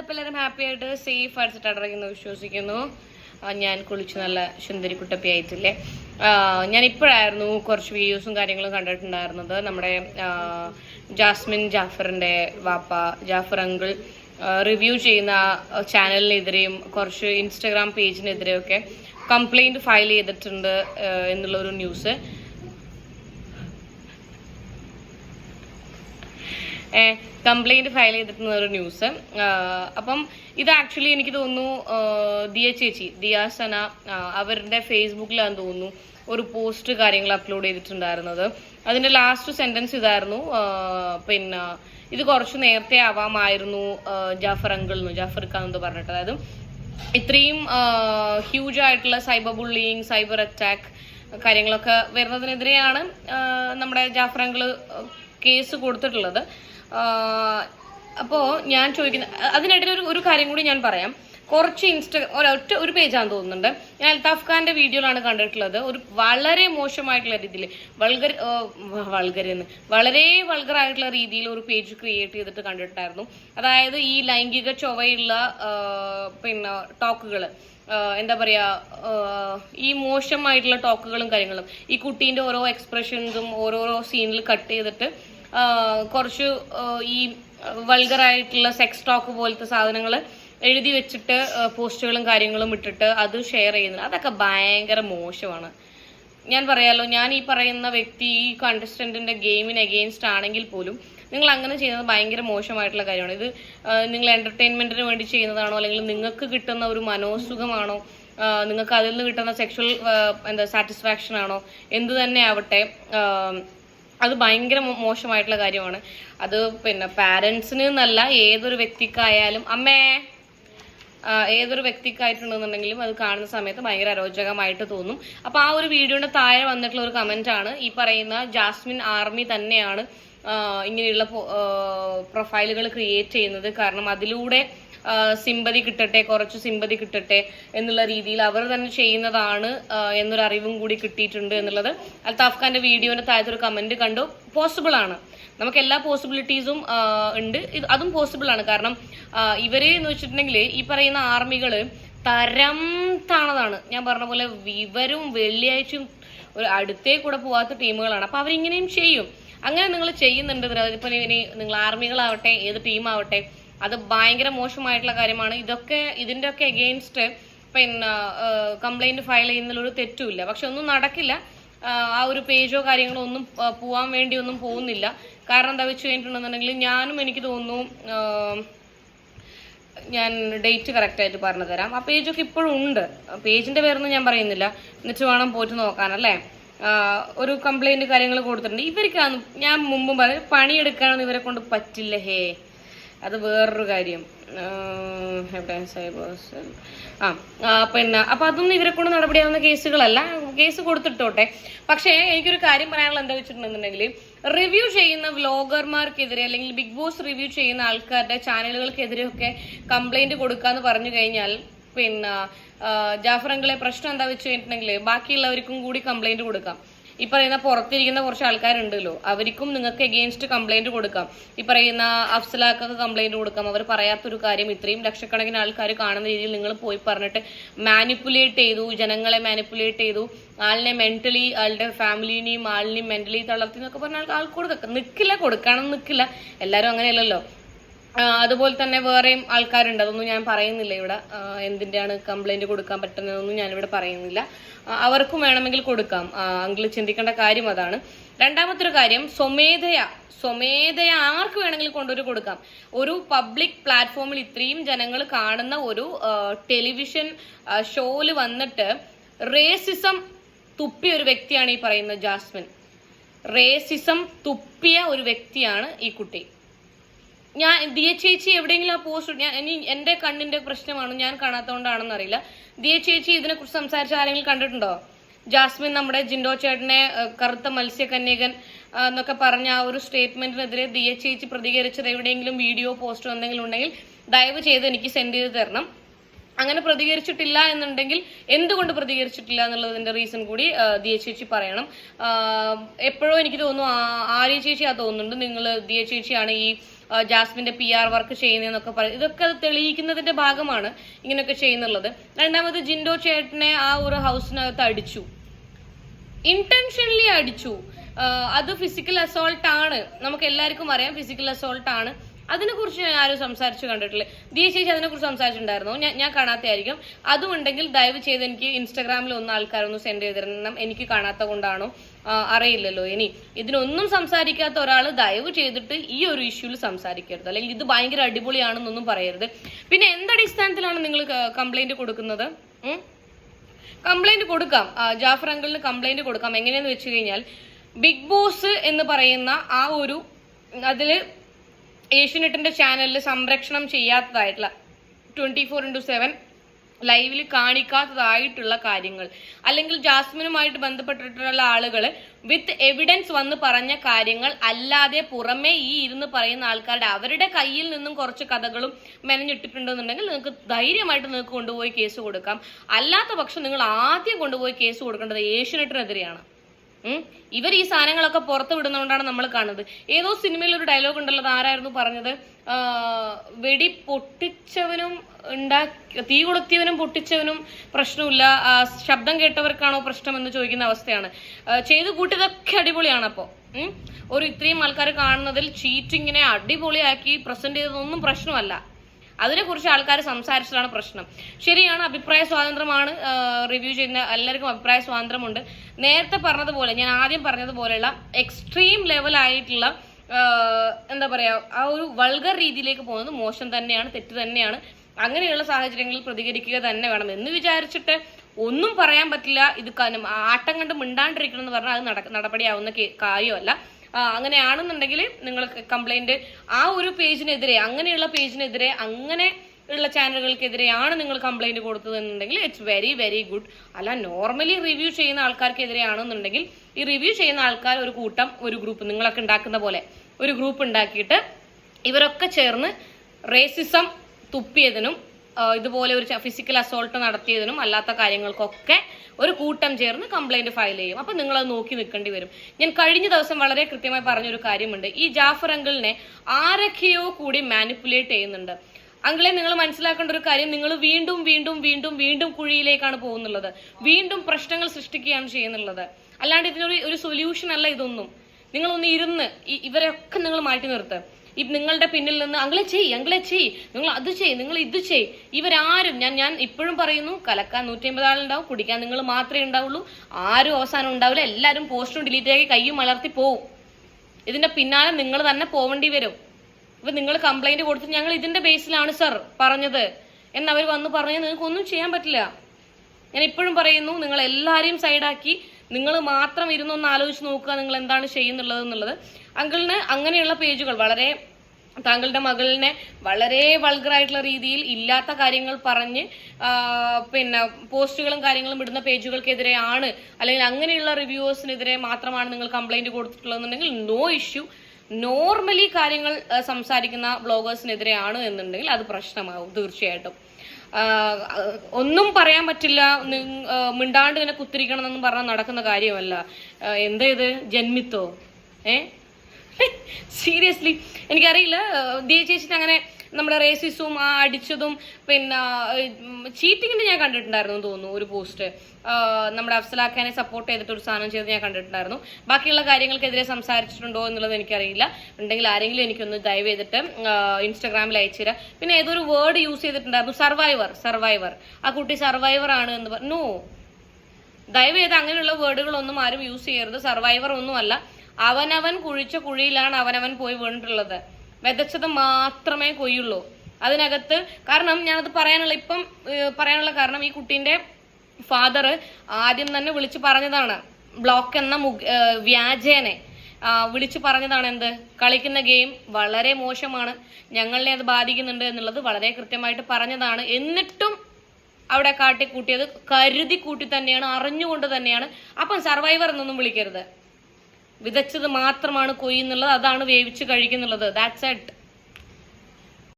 അപ്പോൾ എല്ലാവരും ഹാപ്പി ആയിട്ട് സേഫ് ആയിട്ട് സെറ്റായിട്ടിരിക്കുന്നു വിശ്വസിക്കുന്നു. ഞാൻ കുളിച്ച് നല്ല സുന്ദരി കുട്ടപ്പി ആയിട്ടില്ലേ? ഞാൻ ഇപ്പോഴായിരുന്നു കുറച്ച് വീഡിയോസും കാര്യങ്ങളും കണ്ടിട്ടുണ്ടായിരുന്നത്. നമ്മുടെ ജാസ്മിൻ ജാഫറിന്റെ വാപ്പ ജാഫർ അങ്കിൾ റിവ്യൂ ചെയ്യുന്ന ചാനലിനെതിരെയും കുറച്ച് ഇൻസ്റ്റഗ്രാം പേജിനെതിരെയൊക്കെ കംപ്ലൈന്റ് ഫയൽ ചെയ്തിട്ടുണ്ട് എന്നുള്ളൊരു ന്യൂസ് കംപ്ലൈന്റ് ഫയൽ ചെയ്തിട്ടുള്ള ഒരു ന്യൂസ് അപ്പം ഇത് ആക്ച്വലി എനിക്ക് തോന്നുന്നു ദിയ ചേച്ചി ദിയാസന അവരുടെ ഫേസ്ബുക്കിലാന്ന് തോന്നുന്നു ഒരു പോസ്റ്റ് കാര്യങ്ങൾ അപ്ലോഡ് ചെയ്തിട്ടുണ്ടായിരുന്നത്. അതിന്റെ ലാസ്റ്റ് സെന്റൻസ് ഇതായിരുന്നു പിന്നെ ഇത് കുറച്ച് നേരത്തെ ആവാമായിരുന്നു ജാഫർ അങ്കിൾ എന്ന് ജാഫർ ഖാൻ എന്ന് പറഞ്ഞിട്ട്. അതായത് ഇത്രയും ഹ്യൂജ് ആയിട്ടുള്ള സൈബർ ബുള്ളിങ് സൈബർ അറ്റാക്ക് കാര്യങ്ങളൊക്കെ വരുന്നതിനെതിരെയാണ് നമ്മുടെ ജാഫർ അങ്കിൾ കേസ് കൊടുത്തിട്ടുള്ളത്. അപ്പോൾ ഞാൻ ചോദിക്കുന്ന അതിനിടയിൽ ഒരു ഒരു കാര്യം കൂടി ഞാൻ പറയാം. കുറച്ച് ഇൻസ്റ്റാ ഒരൊറ്റ ഒരു പേജാന്ന് തോന്നുന്നുണ്ട്. ഞാൻ അൽത്താഫ് ഖാന്റെ വീഡിയോയിലാണ് കണ്ടിട്ടുള്ളത്. ഒരു വളരെ മോശമായിട്ടുള്ള രീതിയിൽ വൾഗർ എന്ന് വളരെ വൾഗറായിട്ടുള്ള രീതിയിൽ ഒരു പേജ് ക്രിയേറ്റ് ചെയ്തിട്ട് കണ്ടിട്ടുണ്ടായിരുന്നു. അതായത് ഈ ലൈംഗിക ചൊവ്വയുള്ള പിന്നെ ടോക്കുകൾ എന്താ പറയാ ഈ മോശമായിട്ടുള്ള ടോക്കുകളും കാര്യങ്ങളും ഈ കുട്ടീന്റെ ഓരോ എക്സ്പ്രഷൻസും ഓരോരോ സീനിൽ കട്ട് ചെയ്തിട്ട് കുറച്ച് ഈ വൾഗറായിട്ടുള്ള സെക്സ് ടോക്ക് പോലത്തെ സാധനങ്ങൾ എഴുതി വെച്ചിട്ട് പോസ്റ്റുകളും കാര്യങ്ങളും ഇട്ടിട്ട് അത് ഷെയർ ചെയ്യുന്നത്. അതൊക്കെ ഭയങ്കര മോശമാണ്. ഞാൻ പറയാലോ ഞാൻ ഈ പറയുന്ന വ്യക്തി ഈ കണ്ടസ്റ്റന്റിന്റെ ഗെയിമിന് അഗെയിൻസ്റ്റ് ആണെങ്കിൽ പോലും നിങ്ങൾ അങ്ങനെ ചെയ്യുന്നത് ഭയങ്കര മോശമായിട്ടുള്ള കാര്യമാണ്. ഇത് നിങ്ങൾ എന്റർടൈൻമെന്റിന് വേണ്ടി ചെയ്യുന്നതാണോ അല്ലെങ്കിൽ നിങ്ങൾക്ക് കിട്ടുന്ന ഒരു മനോസുഖമാണോ നിങ്ങൾക്ക് അതിൽ നിന്ന് കിട്ടുന്ന സെക്ഷൽ എന്താ സാറ്റിസ്ഫാക്ഷൻ ആണോ എന്ത് തന്നെ ആവട്ടെ അത് ഭയങ്കര മോശമായിട്ടുള്ള കാര്യമാണ്. അത് പിന്നെ പാരൻസിന് എന്നല്ല ഏതൊരു വ്യക്തിക്കായാലും അമ്മേ ഏതൊരു വ്യക്തിക്കായിട്ടുണ്ടെന്നുണ്ടെങ്കിലും അത് കാണുന്ന സമയത്ത് ഭയങ്കര അരോചകമായിട്ട് തോന്നും. അപ്പൊ ആ ഒരു വീഡിയോയുടെ താഴെ വന്നിട്ടുള്ള ഒരു കമന്റ് ആണ് ഈ പറയുന്ന ജാസ്മിൻ ആർമി തന്നെയാണ് ഇങ്ങനെയുള്ള പ്രൊഫൈലുകൾ ക്രിയേറ്റ് ചെയ്യുന്നത്. കാരണം അതിലൂടെ സിമ്പതി കിട്ടട്ടെ കുറച്ച് സിമ്പതി കിട്ടട്ടെ എന്നുള്ള രീതിയിൽ അവർ തന്നെ ചെയ്യുന്നതാണ് എന്നൊരു അറിവും കൂടി കിട്ടിയിട്ടുണ്ട് എന്നുള്ളത്. അൽത്താഫ് ഖാന്റെ വീഡിയോന്റെ താഴത്തെ ഒരു കമന്റ് കണ്ടു. പോസിബിൾ ആണ്. നമുക്ക് എല്ലാ പോസിബിലിറ്റീസും ഉണ്ട്. അതും പോസിബിൾ ആണ്. കാരണം ഇവർ എന്ന് വെച്ചിട്ടുണ്ടെങ്കിൽ ഈ പറയുന്ന ആർമികൾ തരം താണതാണ്. ഞാൻ പറഞ്ഞ പോലെ വിവരും വെള്ളിയാഴ്ചയും ഒരു അടുത്തേ കൂടെ പോവാത്ത ടീമുകളാണ്. അപ്പൊ അവരിങ്ങനെയും ചെയ്യും. അങ്ങനെ നിങ്ങൾ ചെയ്യുന്നുണ്ട്. ഇപ്പൊ ഇനി നിങ്ങൾ ആർമികളാവട്ടെ ഏത് ടീമാവട്ടെ അത് ഭയങ്കര മോശമായിട്ടുള്ള കാര്യമാണ്. ഇതൊക്കെ ഇതിന്റെ ഒക്കെ എഗെയിൻസ്റ്റ് പിന്നെ കംപ്ലൈന്റ് ഫയൽ ചെയ്യുന്നതിലൊരു തെറ്റുമില്ല. പക്ഷെ ഒന്നും നടക്കില്ല. ആ, ഒരു പേജോ കാര്യങ്ങളോ ഒന്നും പോവാൻ വേണ്ടി ഒന്നും പോകുന്നില്ല. കാരണം എന്താ വെച്ച് കഴിഞ്ഞിട്ടുണ്ടെന്നുണ്ടെങ്കിൽ ഞാനും എനിക്ക് തോന്നുന്നു ഞാൻ ഡേറ്റ് കറക്റ്റായിട്ട് പറഞ്ഞു തരാം ആ പേജൊക്കെ ഇപ്പോഴും ഉണ്ട്. പേജിന്റെ പേരൊന്നും ഞാൻ പറയുന്നില്ല. എന്നിട്ട് വേണം പോയിട്ട് നോക്കാൻ അല്ലേ? ഒരു കംപ്ലൈന്റ് കാര്യങ്ങൾ കൊടുത്തിട്ടുണ്ട്. ഇവർക്കാണ് ഞാൻ മുമ്പും പറഞ്ഞു പണിയെടുക്കാനൊന്നും ഇവരെ കൊണ്ട് പറ്റില്ല ഹേ. അത് വേറൊരു കാര്യം. എവിടെ? ആ, പിന്നെ അപ്പൊ അതൊന്നും ഇവരെ കൊണ്ട് നടപടിയാവുന്ന കേസുകളല്ല. കേസ് കൊടുത്തിട്ടോട്ടെ. പക്ഷേ എനിക്കൊരു കാര്യം പറയാനുള്ള എന്താ വെച്ചിട്ടുണ്ടെന്നുണ്ടെങ്കിൽ റിവ്യൂ ചെയ്യുന്ന വ്ലോഗർമാർക്കെതിരെ അല്ലെങ്കിൽ ബിഗ് ബോസ് റിവ്യൂ ചെയ്യുന്ന ആൾക്കാരുടെ ചാനലുകൾക്കെതിരെ ഒക്കെ കംപ്ലൈന്റ് കൊടുക്കാന്ന് പറഞ്ഞു കഴിഞ്ഞാൽ പിന്നെ ജാഫറങ്കിലെ പ്രശ്നം എന്താ വെച്ച് കഴിഞ്ഞിട്ടുണ്ടെങ്കിൽ ബാക്കിയുള്ളവർക്കും കൂടി കംപ്ലൈന്റ് കൊടുക്കാം. ഈ പറയുന്ന പുറത്തിരിക്കുന്ന കുറച്ച് ആൾക്കാരുണ്ടല്ലോ അവർക്കും നിങ്ങൾക്ക് എഗെയിൻസ്റ്റ് കംപ്ലൈന്റ് കൊടുക്കാം. ഈ പറയുന്ന അഫ്സലാക്കൊക്കെ കംപ്ലൈന്റ് കൊടുക്കാം. അവർ പറയാത്തൊരു കാര്യം ഇത്രയും ലക്ഷക്കണക്കിന് ആൾക്കാർ കാണുന്ന രീതിയിൽ നിങ്ങൾ പോയി പറഞ്ഞിട്ട് മാനിപ്പുലേറ്റ് ചെയ്തു ജനങ്ങളെ മാനിപ്പുലേറ്റ് ചെയ്തു ആളിനെ മെന്റലി ആളുടെ ഫാമിലിനെയും ആളിനെയും മെന്റലി തളർത്തി എന്നൊക്കെ പറഞ്ഞാൽ ആൾ കൊടുക്കാം. നിൽക്കില്ല കൊടുക്കണം നിൽക്കില്ല എല്ലാവരും അങ്ങനെയല്ലല്ലോ. അതുപോലെ തന്നെ വേറെയും ആൾക്കാരുണ്ട്. അതൊന്നും ഞാൻ പറയുന്നില്ല ഇവിടെ. എന്തിന്റെയാണ് കംപ്ലൈന്റ് കൊടുക്കാൻ പറ്റുന്നതെന്നൊന്നും ഞാനിവിടെ പറയുന്നില്ല. അവർക്കും വേണമെങ്കിൽ കൊടുക്കാം. അങ്കിൾ ചിന്തിക്കേണ്ട കാര്യം അതാണ്. രണ്ടാമത്തെ ഒരു കാര്യം സ്വമേധയ സ്വമേധയ ആർക്ക് വേണമെങ്കിലും കൊണ്ടുവരും കൊടുക്കാം. ഒരു പബ്ലിക് പ്ലാറ്റ്ഫോമിൽ ഇത്രയും ജനങ്ങൾ കാണുന്ന ഒരു ടെലിവിഷൻ ഷോയിൽ വന്നിട്ട് റേസിസം തുപ്പിയ ഒരു വ്യക്തിയാണ് ഈ പറയുന്ന ജാസ്മിൻ. റേസിസം തുപ്പിയ ഒരു വ്യക്തിയാണ് ഈ കുട്ടി. ഞാൻ ദിയ ചേച്ചി എവിടെയെങ്കിലും ആ പോസ്റ്റ് ഞാൻ ഇനി എന്റെ കണ്ണിന്റെ പ്രശ്നമാണ്? ഞാൻ കാണാത്തതുകൊണ്ടാണെന്ന് അറിയില്ല. ദിയ ചേച്ചി ഇതിനെ കുറിച്ച് സംസാരിച്ച ആരെങ്കിലും കണ്ടിട്ടുണ്ടോ? ജാസ്മിൻ നമ്മുടെ ജിൻഡോ ചേട്ടനെ കറുത്ത മത്സ്യകന്യകൻ എന്നൊക്കെ പറഞ്ഞ ആ ഒരു സ്റ്റേറ്റ്മെന്റിനെതിരെ ദിയ ചേച്ചി പ്രതികരിച്ചത് എവിടെയെങ്കിലും വീഡിയോ പോസ്റ്റോ എന്തെങ്കിലും ഉണ്ടെങ്കിൽ ദയവ് ചെയ്ത് എനിക്ക് സെൻഡ് ചെയ്ത് തരണം. അങ്ങനെ പ്രതികരിച്ചിട്ടില്ല എന്നുണ്ടെങ്കിൽ എന്തുകൊണ്ട് പ്രതികരിച്ചിട്ടില്ല എന്നുള്ളതിന്റെ റീസൺ കൂടി ദിയ ചേച്ചി പറയണം. എപ്പോഴും എനിക്ക് തോന്നുന്നു ആര്യ ചേച്ചി ആ തോന്നുന്നുണ്ട്. നിങ്ങൾ ദിയ ചേച്ചിയാണ് ഈ ജാസ്മിന്റെ പി ആർ വർക്ക് ചെയ്യുന്നതെന്നൊക്കെ പറയും ഇതൊക്കെ അത് തെളിയിക്കുന്നതിന്റെ ഭാഗമാണ് ഇങ്ങനെയൊക്കെ ചെയ്യുന്നുള്ളത്. രണ്ടാമത് ജിൻഡോ ചേട്ടനെ ആ ഒരു ഹൗസിനകത്ത് അടിച്ചു. ഇന്റൻഷനലി അടിച്ചു. അത് ഫിസിക്കൽ അസോൾട്ട് ആണ്. നമുക്ക് എല്ലാവർക്കും അറിയാം ഫിസിക്കൽ അസോൾട്ട് ആണ്. അതിനെ കുറിച്ച് ഞാൻ ആരും സംസാരിച്ചു കണ്ടിട്ടില്ല. ദിയ ചേച്ചി അതിനെ കുറിച്ച് സംസാരിച്ചിട്ടുണ്ടായിരുന്നു? ഞാൻ ഞാൻ കാണാത്തതായിരിക്കും അതും ഉണ്ടെങ്കിൽ ദയവ് ചെയ്ത് എനിക്ക് ഇൻസ്റ്റാഗ്രാമിൽ ഒന്ന് ആൾക്കാരൊന്ന് സെൻഡ് ചെയ്തിരണം എനിക്ക് കാണാത്ത കൊണ്ടാണോ? അറിയില്ലല്ലോ ഇനി. ഇതിനൊന്നും സംസാരിക്കാത്ത ഒരാൾ ദയവ് ചെയ്തിട്ട് ഈ ഒരു ഇഷ്യൂവിൽ സംസാരിക്കരുത്. അല്ലെങ്കിൽ ഇത് ഭയങ്കര അടിപൊളിയാണെന്നൊന്നും പറയരുത്. പിന്നെ എന്തടിസ്ഥാനത്തിലാണ് നിങ്ങൾ കംപ്ലൈന്റ് കൊടുക്കുന്നത്? കംപ്ലൈന്റ് കൊടുക്കാം. ജാഫർ അങ്കിളിന് കംപ്ലൈന്റ് കൊടുക്കാം. എങ്ങനെയാന്ന് വെച്ച് കഴിഞ്ഞാൽ ബിഗ് ബോസ് എന്ന് പറയുന്ന ആ ഒരു അതിൽ ഏഷ്യനെറ്റിന്റെ ചാനലിൽ സംരക്ഷണം ചെയ്യാത്തതായിട്ടുള്ള ട്വന്റി ഫോർ ഇന്റു സെവൻ ലൈവിൽ കാണിക്കാത്തതായിട്ടുള്ള കാര്യങ്ങൾ അല്ലെങ്കിൽ ജാസ്മിനുമായിട്ട് ബന്ധപ്പെട്ടിട്ടുള്ള ആളുകൾ വിത്ത് എവിഡൻസ് വന്ന് പറഞ്ഞ കാര്യങ്ങൾ അല്ലാതെ പുറമേ ഈ ഇരുന്ന് പറയുന്ന ആൾക്കാരുടെ അവരുടെ കയ്യിൽ നിന്നും കുറച്ച് കഥകളും മെനഞ്ഞിട്ടിട്ടുണ്ടെന്നുണ്ടെങ്കിൽ നിങ്ങൾക്ക് ധൈര്യമായിട്ട് നിങ്ങൾക്ക് കൊണ്ടുപോയി കേസ് കൊടുക്കാം അല്ലാത്ത പക്ഷം നിങ്ങൾ ആദ്യം കൊണ്ടുപോയി കേസ് കൊടുക്കേണ്ടത് ഏഷ്യനെറ്റിനെതിരെയാണ്. ഇവർ ഈ സാധനങ്ങളൊക്കെ പുറത്ത് വിടുന്നതുകൊണ്ടാണ് നമ്മൾ കാണുന്നത്. ഏതോ സിനിമയിൽ ഒരു ഡയലോഗ് ഉണ്ടല്ലോ ആരായിരുന്നു പറഞ്ഞത്? വെടി പൊട്ടിച്ചവനും ഉണ്ടാക്കി തീ കൊളുത്തിയവനും പൊട്ടിച്ചവനും പ്രശ്നമില്ല. ശബ്ദം കേട്ടവർക്കാണോ പ്രശ്നം എന്ന് ചോദിക്കുന്ന അവസ്ഥയാണ്. ചെയ്തു കൂട്ടിയതൊക്കെ അടിപൊളിയാണ് അപ്പോ. ഒരു ഇത്രയും ആൾക്കാർ കാണുന്നതിൽ ചീറ്റിങ്ങിനെ അടിപൊളിയാക്കി പ്രസന്റ് ചെയ്തതൊന്നും പ്രശ്നമല്ല. അതിനെക്കുറിച്ച് ആൾക്കാർ സംസാരിച്ചതാണ് പ്രശ്നം. ശരിയാണ് അഭിപ്രായ സ്വാതന്ത്ര്യമാണ് റിവ്യൂ ചെയ്യുന്ന എല്ലാവർക്കും അഭിപ്രായ സ്വാതന്ത്ര്യമുണ്ട്. നേരത്തെ പറഞ്ഞതുപോലെ ഞാൻ ആദ്യം പറഞ്ഞതുപോലെയുള്ള എക്സ്ട്രീം ലെവലായിട്ടുള്ള എന്താ പറയാ ആ ഒരു വൾഗർ രീതിയിലേക്ക് പോകുന്നത് മോശം തന്നെയാണ് തെറ്റ് തന്നെയാണ്. അങ്ങനെയുള്ള സാഹചര്യങ്ങളിൽ പ്രതികരിക്കുക തന്നെ വേണം. എന്ന് വിചാരിച്ചിട്ട് ഒന്നും പറയാൻ പറ്റില്ല. ഇത് ആട്ടം കണ്ട് മിണ്ടാണ്ടിരിക്കണം എന്ന് പറഞ്ഞാൽ അത് നട നടപടിയാവുന്ന കാര്യമല്ല. അങ്ങനെയാണെന്നുണ്ടെങ്കിൽ നിങ്ങൾ കംപ്ലൈന്റ് ആ ഒരു പേജിനെതിരെ അങ്ങനെയുള്ള പേജിനെതിരെ അങ്ങനെ ഉള്ള ചാനലുകൾക്കെതിരെയാണ് നിങ്ങൾ കംപ്ലൈന്റ് കൊടുത്തത് എന്നുണ്ടെങ്കിൽ ഇറ്റ്സ് വെരി വെരി ഗുഡ് അല്ല നോർമലി റിവ്യൂ ചെയ്യുന്ന ആൾക്കാർക്കെതിരെയാണെന്നുണ്ടെങ്കിൽ ഈ റിവ്യൂ ചെയ്യുന്ന ആൾക്കാർ ഒരു കൂട്ടം ഒരു ഗ്രൂപ്പ് നിങ്ങളൊക്കെ ഉണ്ടാക്കുന്ന പോലെ ഒരു ഗ്രൂപ്പ് ഉണ്ടാക്കിയിട്ട് ഇവരൊക്കെ ചേർന്ന് റേസിസം തുപ്പിയതിനും ഇതുപോലെ ഒരു ഫിസിക്കൽ അസോൾട്ട് നടത്തിയതിനും അല്ലാത്ത കാര്യങ്ങൾക്കൊക്കെ ഒരു കൂട്ടം ചേർന്ന് കംപ്ലൈന്റ് ഫയൽ ചെയ്യും. അപ്പൊ നിങ്ങൾ അത് നോക്കി നിൽക്കേണ്ടി വരും. ഞാൻ കഴിഞ്ഞ ദിവസം വളരെ കൃത്യമായി പറഞ്ഞൊരു കാര്യമുണ്ട്. ഈ ജാഫർ അങ്കിളിനെ ആരൊക്കെയോ കൂടി മാനിപ്പുലേറ്റ് ചെയ്യുന്നുണ്ട്. അങ്കിളെ നിങ്ങൾ മനസ്സിലാക്കേണ്ട ഒരു കാര്യം നിങ്ങൾ വീണ്ടും വീണ്ടും വീണ്ടും വീണ്ടും കുഴിയിലേക്കാണ് പോകുന്നുള്ളത്. വീണ്ടും പ്രശ്നങ്ങൾ സൃഷ്ടിക്കുകയാണ് ചെയ്യുന്നുള്ളത്. അല്ലാണ്ട് ഇതിനൊരു ഒരു സൊല്യൂഷൻ അല്ല ഇതൊന്നും. നിങ്ങളൊന്ന് ഇരുന്ന് ഇവരെയൊക്കെ നിങ്ങൾ മാറ്റി നിർത്ത്. ഈ നിങ്ങളുടെ പിന്നിൽ നിന്ന് അങ്ങളെ ചെയ് അങ്ങളെ ചെയ് നിങ്ങൾ അത് ചെയ് നിങ്ങൾ ഇത് ചെയ് ഇവരാരും ഞാൻ ഞാൻ ഇപ്പോഴും പറയുന്നു കലക്കാൻ നൂറ്റി അമ്പത് ആളുണ്ടാവും കുടിക്കാൻ നിങ്ങൾ മാത്രമേ ഉണ്ടാവുള്ളൂ. ആരും അവസാനം ഉണ്ടാവില്ല എല്ലാവരും പോസ്റ്റും ഡിലീറ്റ് ആക്കി കൈയും മലർത്തി പോവും. ഇതിന്റെ പിന്നാലെ നിങ്ങൾ തന്നെ പോവേണ്ടി വരും. ഇപ്പൊ നിങ്ങൾ കംപ്ലൈന്റ് കൊടുത്ത് ഞങ്ങൾ ഇതിന്റെ ബേസിലാണ് സർ പറഞ്ഞത്. എന്നവർ വന്ന് പറഞ്ഞാൽ നിങ്ങൾക്ക് ഒന്നും ചെയ്യാൻ പറ്റില്ല. ഞാൻ ഇപ്പോഴും പറയുന്നു നിങ്ങൾ എല്ലാവരെയും സൈഡാക്കി നിങ്ങൾ മാത്രം ഇരുന്നൊന്ന് ആലോചിച്ച് നോക്കുക നിങ്ങൾ എന്താണ് ചെയ്യുന്നുള്ളത് എന്നുള്ളത്. അങ്കിളിന് അങ്ങനെയുള്ള പേജുകൾ വളരെ താങ്കളുടെ മകളിനെ വളരെ വൾഗറായിട്ടുള്ള രീതിയിൽ ഇല്ലാത്ത കാര്യങ്ങൾ പറഞ്ഞ് പിന്നെ പോസ്റ്റുകളും കാര്യങ്ങളും ഇടുന്ന പേജുകൾക്കെതിരെയാണ് അല്ലെങ്കിൽ അങ്ങനെയുള്ള റിവ്യൂവേഴ്സിനെതിരെ മാത്രമാണ് നിങ്ങൾ കംപ്ലൈന്റ് കൊടുത്തിട്ടുള്ളതെന്നുണ്ടെങ്കിൽ നോ ഇഷ്യൂ നോർമലി കാര്യങ്ങൾ സംസാരിക്കുന്ന ബ്ലോഗേഴ്സിനെതിരെയാണ് എന്നുണ്ടെങ്കിൽ അത് പ്രശ്നമാവും തീർച്ചയായിട്ടും. ഒന്നും പറയാൻ പറ്റില്ല മിണ്ടാണ്ട് ഇങ്ങനെ കുത്തിരിക്കണം എന്നൊന്നും പറഞ്ഞാൽ നടക്കുന്ന കാര്യമല്ല. എന്താ ഇത് ജന്മിത്തോ? ഏ? സീരിയസ്ലി എനിക്കറിയില്ല. ദിയ ചേച്ചിന് അങ്ങനെ നമ്മുടെ റേസിസും ആ അടിച്ചതും പിന്നെ ചീറ്റിങ്ങിന്റെ ഞാൻ കണ്ടിട്ടുണ്ടായിരുന്നു തോന്നുന്നു ഒരു പോസ്റ്റ് നമ്മുടെ അഫ്സലാഖാനെ സപ്പോർട്ട് ചെയ്തിട്ട് ഒരു സാധനം ചെയ്ത് ഞാൻ കണ്ടിട്ടുണ്ടായിരുന്നു. ബാക്കിയുള്ള കാര്യങ്ങൾക്കെതിരെ സംസാരിച്ചിട്ടുണ്ടോ എന്നുള്ളത് എനിക്കറിയില്ല. ഉണ്ടെങ്കിൽ ആരെങ്കിലും എനിക്കൊന്ന് ദയവ് ചെയ്തിട്ട് ഇൻസ്റ്റാഗ്രാമിൽ അയച്ചു തരാം. പിന്നെ ഏതൊരു വേർഡ് യൂസ് ചെയ്തിട്ടുണ്ടായിരുന്നു? സർവൈവർ സർവൈവർ ആ കുട്ടി സർവൈവർ ആണ് എന്ന് പറഞ്ഞു ദയവ് ചെയ്ത് അങ്ങനെയുള്ള വേർഡുകളൊന്നും ആരും യൂസ് ചെയ്യരുത്. സർവൈവർ ഒന്നുമല്ല. അവനവൻ കുഴിച്ച കുഴിയിലാണ് അവനവൻ പോയി വീണിട്ടുള്ളത്. വിതച്ചത് മാത്രമേ കൊയ്യുള്ളൂ. അതിനകത്ത് കാരണം ഞാനത് പറയാനുള്ള ഇപ്പം പറയാനുള്ള കാരണം ഈ കുട്ടീന്റെ ഫാദർ ആദ്യം തന്നെ വിളിച്ചു പറഞ്ഞതാണ്. ബ്ലോക്ക് എന്ന വ്യാജേനെ. വിളിച്ചു പറഞ്ഞതാണ് എന്ത്? കളിക്കുന്ന ഗെയിം വളരെ മോശമാണ്. ഞങ്ങളെ അത് ബാധിക്കുന്നുണ്ട് എന്നുള്ളത് വളരെ കൃത്യമായിട്ട് പറഞ്ഞതാണ്. എന്നിട്ടും അവിടെ കാട്ടിക്കൂട്ടിയത് കരുതി കൂട്ടി തന്നെയാണ് അറിഞ്ഞുകൊണ്ട് തന്നെയാണ്. അപ്പം സർവൈവർ എന്നൊന്നും വിളിക്കരുത്. വിതച്ചത് മാത്രമാണ് കൊയ്യുന്നുള്ളത് അതാണ് വേവിച്ച് കഴിക്കുന്നുള്ളത്. That's at